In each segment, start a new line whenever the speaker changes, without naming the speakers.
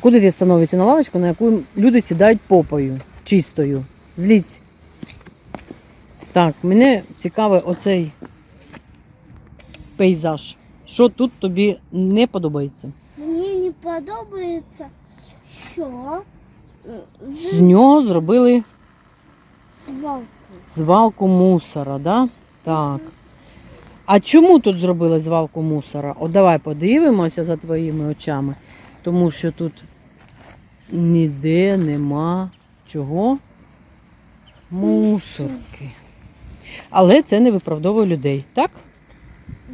Куди ти становишся на лавочку, на яку люди сідають попою, чистою. Злізь. Так, мене цікавий оцей пейзаж. Що тут тобі не подобається?
Мені не подобається, що е,
З
з
нього зробили
свалку.
звалку мусора, да? Так. А чому тут зробили звалку мусора? От давай подивимося за твоїми очами, тому що тут ніде нема чого. Мусорки. Але це не виправдовує людей, так?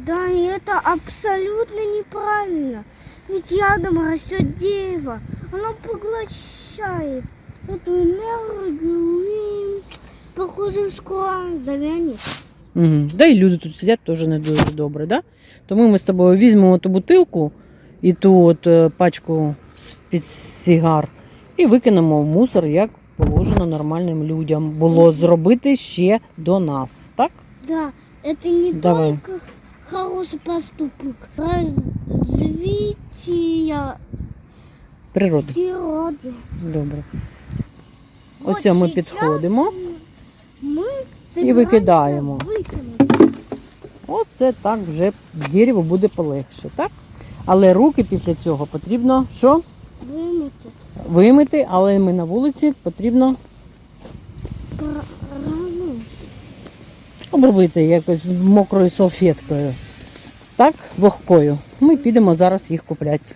Да, и это абсолютно неправильно. Ведь рядом растет дерево. Оно поглощает эту энергию и, похоже, скоро завянет.
Угу. Да і люди тут сидять теж не дуже добре, да? Тому ми з тобою візьмемо ту бутилку і ту от е, пачку з-під сигар і викинемо в мусор, як положено нормальним людям було зробити ще до нас, так?
Да, это не
Давай.
только хороший поступок. Развитие
Природи.
природы.
Добре.
Вот
Ось ми
сейчас
підходимо.
Ми
І викидаємо. Оце так вже дерево буде полегше, так? Але руки після цього потрібно що?
Вимити.
Вимити, але ми на вулиці потрібно обробити якось мокрою салфеткою. Так, вогкою. Ми підемо зараз їх купляти.